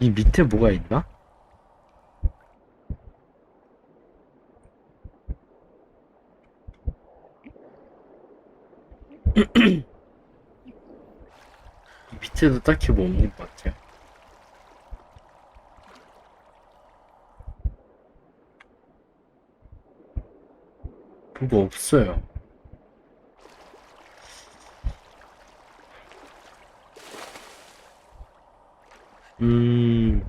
이 밑에 뭐가 있나? 이 밑에도 딱히 뭐 없는 것 같아요. 뭐가 없어요. 음,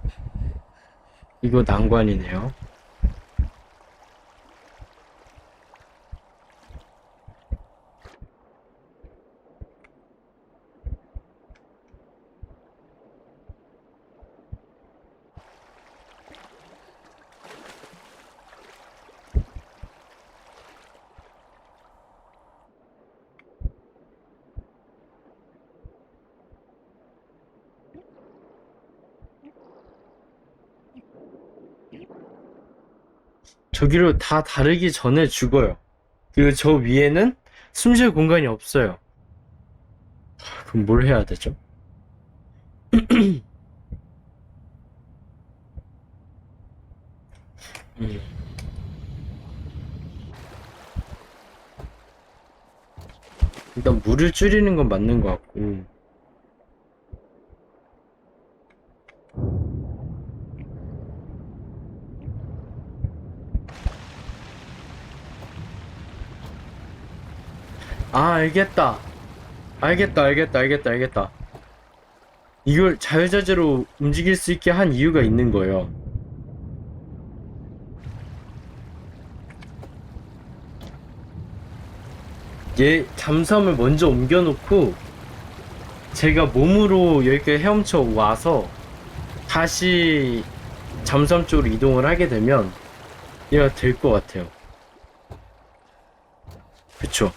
이거 난관이네요. 저기로 다 다르기 전에 죽어요. 그리고 저 위에는 숨 쉴 공간이 없어요. 하, 그럼 뭘 해야 되죠? 음. 일단 물을 줄이는 건 맞는 것 같고 아 알겠다. 알겠다 알겠다 알겠다 알겠다. 이걸 자유자재로 움직일 수 있게 한 이유가 있는 거예요. 얘 잠수함을 먼저 옮겨놓고 제가 몸으로 여기까지 헤엄쳐 와서 다시 잠수함 쪽으로 이동을 하게 되면 얘가 될 것 같아요. 그쵸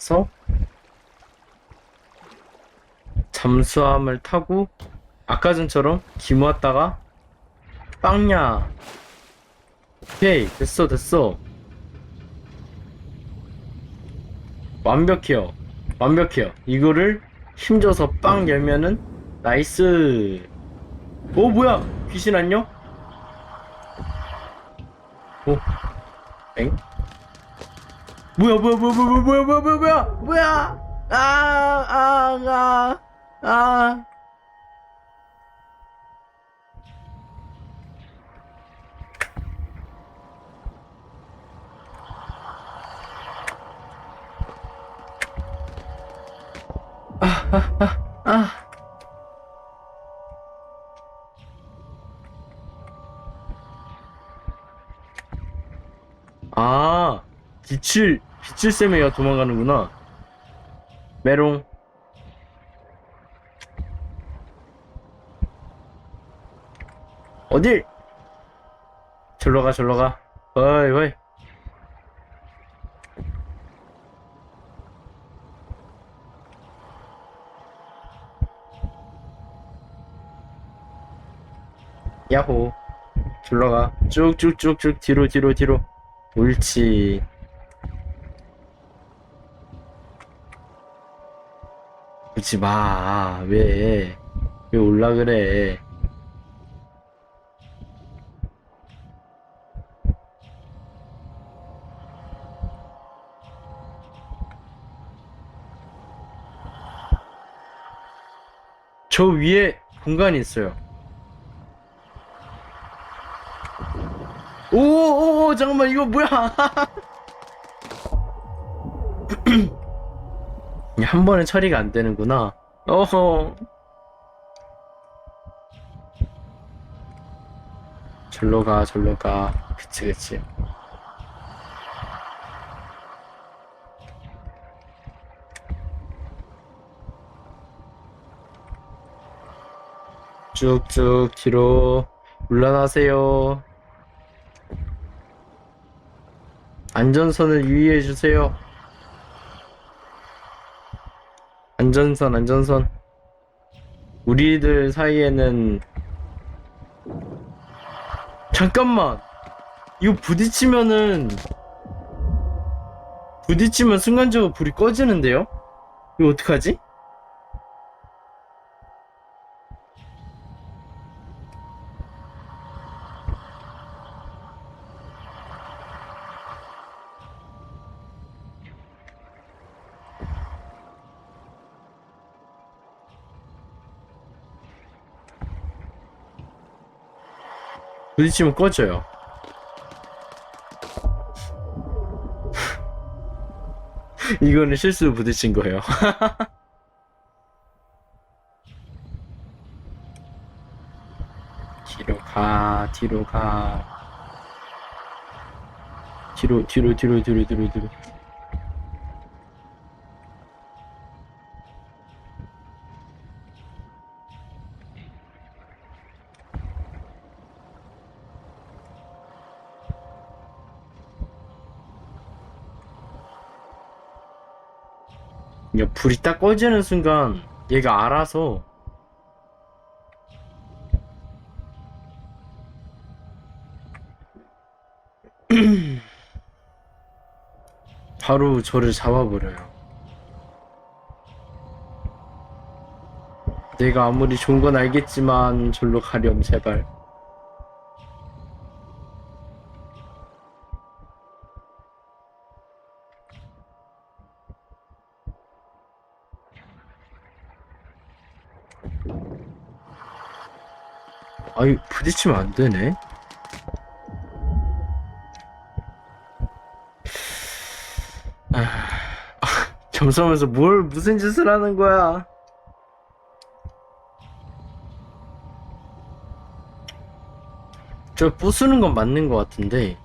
그래서 잠수함을 타고 아까 전처럼 김 왔다가 빵야. 오케이 됐어 됐어. 완벽해요. 완벽해요. 이거를 힘줘서 빵 열면은 나이스. 오 뭐야? 귀신 안녕? 오 엥? 뭐야 뭐야 뭐야 뭐야 뭐야 뭐야 뭐야 뭐야 뭐야 아아아아 아. 아. 아, 빛을, 쌤에가 도망가는구나. 메롱. 어딜? 절로 가, 절로 가. 어이, 어이. 야호. 절로 가. 쭉쭉쭉쭉 뒤로, 뒤로, 뒤로. 옳지. 그러지 마. 왜? 왜 올라 그래? 저 위에 공간이 있어요. 오오오 잠깐만 이거 뭐야? 한 번에 처리가 안 되는구나. 어허. 절로 가, 절로 가. 그치, 그치. 쭉쭉 뒤로 물러나세요. 안전선을 유의해 주세요. 안전선, 안전선. 우리들 사이에는 잠깐만. 이거 부딪히면은 부딪히면 순간적으로 불이 꺼지는데요? 이거 어떡하지? 부딪히면 꺼져요. 이거는 실수로 부딪힌 거예요. 뒤로 가, 뒤로 가. 뒤로, 뒤로, 뒤로, 뒤로, 뒤로, 뒤로. 야, 불이 딱 꺼지는 순간 얘가 알아서 바로 저를 잡아버려요. 내가 아무리 좋은 건 알겠지만 절로 가렴 제발. 아이 부딪히면 안 되네. 아, 아, 점수하면서 뭘 무슨 짓을 하는 거야? 저 부수는 건 맞는 것 같은데